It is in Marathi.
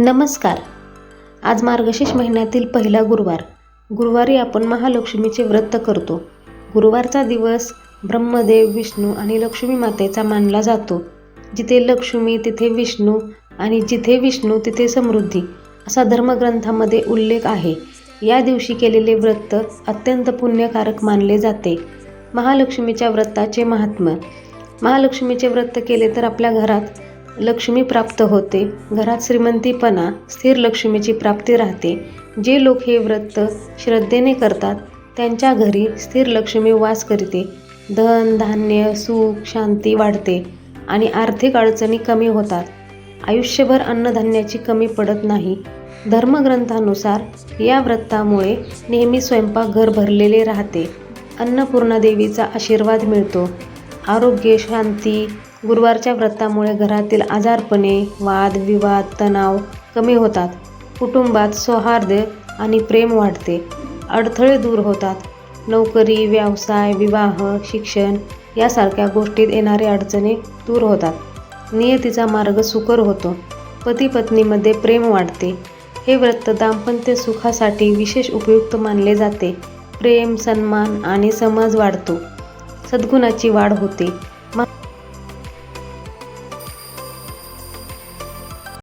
नमस्कार. आज मार्गशीर्ष महिन्यातील पहिला गुरुवार. गुरुवारी आपण महालक्ष्मीचे व्रत करतो. गुरुवारचा दिवस ब्रह्मदेव विष्णू आणि लक्ष्मी मातेचा मानला जातो. जिथे लक्ष्मी तिथे विष्णू आणि जिथे विष्णू तिथे समृद्धी असा धर्मग्रंथामध्ये उल्लेख आहे. या दिवशी केलेले व्रत अत्यंत पुण्यकारक मानले जाते. महालक्ष्मीच्या व्रताचे महात्म्य महालक्ष्मीचे व्रत केले तर आपल्या घरात लक्ष्मी प्राप्त होते. घरात श्रीमंतीपणा स्थिर लक्ष्मीची प्राप्ती राहते. जे लोक हे व्रत श्रद्धेने करतात त्यांच्या घरी स्थिर लक्ष्मी वास करते. धन धान्य सुख शांती वाढते आणि आर्थिक अडचणी कमी होतात. आयुष्यभर अन्नधान्याची कमी पडत नाही. धर्मग्रंथानुसार या व्रतामुळे नेहमी स्वयंपाकघर भरलेले राहते. अन्नपूर्णा देवीचा आशीर्वाद मिळतो. आरोग्य शांती गुरुवारच्या व्रतामुळे घरातील आजारपणे वाद विवाद तणाव कमी होतात. कुटुंबात सौहार्द आणि प्रेम वाढते. अडथळे दूर होतात. नोकरी व्यवसाय विवाह शिक्षण यासारख्या गोष्टीत येणारे अडचणी दूर होतात. नियतीचा मार्ग सुकर होतो. पती पत्नीमध्ये प्रेम वाढते. हे व्रत दाम्पत्य सुखासाठी विशेष उपयुक्त मानले जाते. प्रेम सन्मान आणि समज वाढतो. सद्गुणाची वाढ होते.